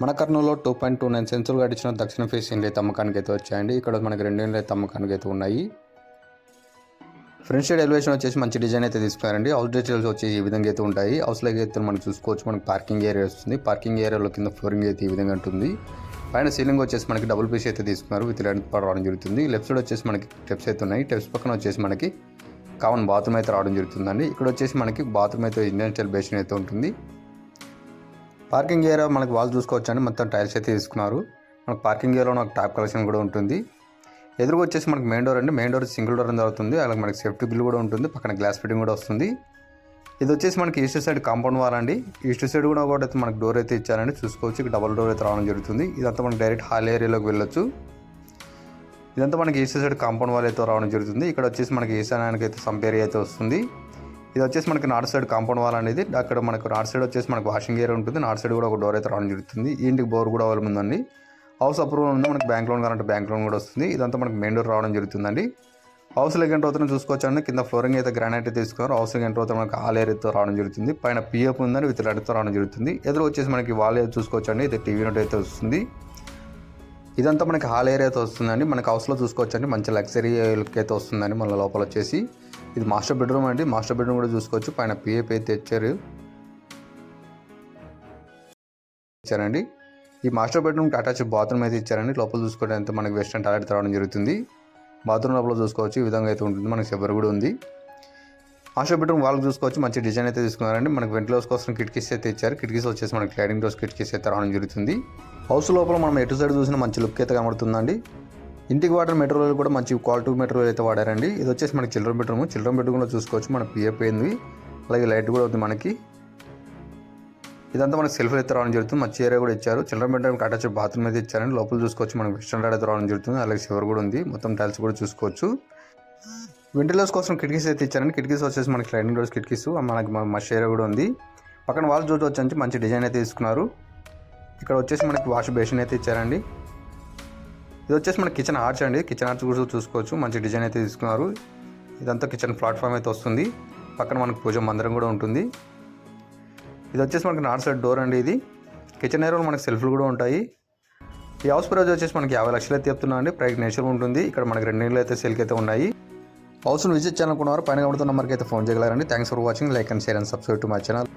మన కర్నూలులో two point two nine సెన్సులు గడిచిన దక్షిణ ఫేస్ ఇండ్లు అయితే అమ్మకానికి అయితే వచ్చాయండి. ఇక్కడ మనకి రెండు ఇండ్లు అయితే అమ్మకానికి అయితే ఉన్నాయి. ఫ్రంట్ సైడ్ ఎలివేషన్ వచ్చేసి మంచి డిజైన్ అయితే తీసుకున్నారండి. హౌస్ డీటెయిల్స్ వచ్చేసి ఈ విధంగా అయితే ఉంటాయి. హౌస్లో అయితే మనం చూసుకోవచ్చు. మనకి పార్కింగ్ ఏరియా వస్తుంది. పార్కింగ్ ఏరియాలో కింద ఫ్లోరింగ్ అయితే ఈ విధంగా ఉంటుంది. పైన సీలింగ్ వచ్చేసి మనకి డబుల్ పీస్ అయితే తీసుకున్నారు. విత్ లెంత్ పవర్ రావడం జరుగుతుంది. లెఫ్ట్ సైడ్ వచ్చేసి మనకి స్టెప్స్ అయితే ఉన్నాయి. స్టెప్స్ పక్కన వచ్చేసి మనకి కామన్ బాత్రూమ్ అయితే రావడం జరుగుతుందండి. ఇక్కడ వచ్చేసి మనకి బాత్రూమ్ అయితే ఇండియన్ స్టైల్ బేసిన్ అయితే ఉంటుంది. పార్కింగ్ ఏరియా మనకి వాళ్ళు చూసుకోవచ్చు అండి మొత్తం టైల్స్ అయితే తీసుకున్నారు. మనకు పార్కింగ్ ఏరియాలో నాకు టాప్ కలెక్షన్ కూడా ఉంటుంది. ఎదురుగా వచ్చేసి మనకి మెయిన్ డోర్ అండి. మెయిన్ డోర్ సింగిల్ డోర్ అనేది అవుతుంది అలాగే మనకి సేఫ్టీ బిల్ కూడా ఉంటుంది. పక్కన గ్లాస్ ఫిట్టింగ్ కూడా వస్తుంది. ఇది వచ్చేసి మనకి ఈస్ట్ సైడ్ కాంపౌండ్ వాల్ అండి. ఈస్ట్ సైడ్ కూడా ఒకటి అయితే మనకి డోర్ అయితే ఇచ్చారండి. చూసుకోవచ్చు. డబల్ డోర్ అయితే రావడం జరుగుతుంది. ఇదంతా మనకి డైరెక్ట్ హాల్ ఏరియాలోకి వెళ్ళొచ్చు. ఇదంతా మనకి ఈస్ట్ సైడ్ కాంపౌండ్ వాల్ అయితే రావడం జరుగుతుంది. ఇక్కడ వచ్చేసి మనకి ఈశాన్యానికి అయితే సంప్ అయితే వస్తుంది. ఇది వచ్చేసి మనకి నార్త్ సైడ్ కాంపౌండ్ వాల్ అనేది. అక్కడ మనకు నార్త్ సైడ్ వచ్చేసి మనకు వాషింగ్ ఏరియా ఉంటుంది. నార్త్ సైడ్ కూడా ఒక డోర్ అయితే రావడం జరుగుతుంది. ఇంటికి బోర్ కూడా అవైలబుల్ ఉందండి హౌస్ అప్రూవల్ ఉంది? మనకి బ్యాంక్ లోన్ కావాలంటే బ్యాంక్ లోన్ కూడా వస్తుంది. ఇదంతా మనకి మెయిన్ డోర్ రావడం జరుగుతుందండి. హౌస్ లెగెంట్ అవుతున్న చూసుకోవచ్చు అండి కింద ఫ్లోరింగ్ అయితే గ్రానైట్ తీసుకున్నారు. హౌస్ లెగెంట్ అవుతుందో మనకి ఆల్ ఏరియాతో రావడం జరుగుతుంది. పైన పిఎఫ్ ఉందని విత్ రెడ్తో రావడం జరుగుతుంది. ఎదురు వచ్చేసి మనకి వాల్ ఏరియా చూసుకోవచ్చు ఇది టీవీ నోట్ అయితే వస్తుంది. ఇదంతా మనకి హాల్ ఏరియాతో వస్తుందండి. మనకి హౌస్లో చూసుకోవచ్చండి. మంచి లగ్జరీ లుక్ అయితే వస్తుందండి. మన లోపల వచ్చేసి. ఇది మాస్టర్ బెడ్రూమ్ అండి. మాస్టర్ బెడ్రూమ్ కూడా చూసుకోవచ్చు. పైన పిఎఫ్ అయితే తెచ్చారు. ఇచ్చారండి ఈ మాస్టర్ బెడ్రూమ్కి అటాచ్ బాత్రూమ్ అయితే ఇచ్చారండి. లోపల చూసుకోవడం అయితే మనకి వెస్టర్న్ టాయిలెట్ రావడం జరుగుతుంది. బాత్రూమ్ లోపల చూసుకోవచ్చు. ఈ విధంగా అయితే ఉంటుంది. మనకి ఎవరు కూడా ఉంది. మాస్టర్ బెడ్రూమ్ వాళ్ళకి చూసుకోవచ్చు. మంచి డిజైన్ అయితే తీసుకున్నారండి. మనకి వెంటిలేస్ కోసం కిటికీస్ అయితే ఇచ్చారు కిటికీస్ వచ్చేసి మనకి క్లైడింగ్ డోర్స్ కిటికీస్ అయితే రావడం జరుగుతుంది. హౌస్ లోపల మనం ఎటు సైడ్ చూసిన మంచి లుక్ అయితే కనబడుతుందండి. ఇంటికి వాడిన మెటీరియల్ కూడా మంచి క్వాలిటీ మెటీరియల్ అయితే వాడారండి. ఇది వచ్చేసి మనకి చిల్డ్రన్ బెడ్రూమ్. చిల్డ్రన్ కూడా చూసుకోవచ్చు. మన పిఎఫ్ అయింది అలాగే లైట్ కూడా ఉంది మనకి. ఇదంతా మనకి సెల్ఫ్ అయితే రావడం జరుగుతుంది. మంచి ఏరియా కూడా ఇచ్చారు. చిల్డ్రన్ బెడ్రూమ్కి అటాచ్ బాత్రూమ్ అయితే ఇచ్చారండి. లోపల చూసుకోవచ్చు. మనకి వెస్టర్న్ అయితే రావడం జరుగుతుంది. అలాగే షవర్ కూడా ఉంది. మొత్తం టైల్స్ కూడా చూసుకోవచ్చు. వెంటిలేస్ కోసం కిటికీస్ అయితే ఇచ్చారండి. కిటికీస్ వచ్చేసి మనకి స్లైడింగ్ డోర్స్ కిటికీస్. మనకి మష్ ఏరియా కూడా ఉంది. పక్కన వాళ్ళు చూడవచ్చు వచ్చి మంచి డిజైన్ అయితే తీసుకున్నారు. ఇక్కడ వచ్చేసి మనకి వాష్ బేసిన్ అయితే ఇచ్చారండి. ఇది వచ్చేసి మన కిచెన్ ఆర్చ్ అండి. కిచెన్ ఆర్చ్ కూడా చూసుకోవచ్చు. మంచి డిజైన్ అయితే తీసుకున్నారు. ఇదంతా కిచెన్ ప్లాట్ఫామ్ అయితే వస్తుంది. పక్కన మనకు పూజ మందిరం కూడా ఉంటుంది. ఇది వచ్చేసి మనకి నార్త్ సైడ్ డోర్ అండి ఇది. కిచెన్ ఏరియాలో మనకి సెల్ఫ్లు కూడా ఉంటాయి. ఈ హౌస్ ప్రైజ్ వచ్చేసి మనకి యాభై లక్షలు అయితే చెప్తున్నా అండి. ప్రైస్ నేచర్ ఉంటుంది. ఇక్కడ మనకి రెండు ఇళ్ళు అయితే సేల్కి అయితే ఉన్నాయి. హౌస్ను విజిట్ చేయాలనుకున్నవారు పైన కడుతున్న నెంబర్కి అయితే phone చేయగలరండి. Thanks for watching like and share and subscribe to my channel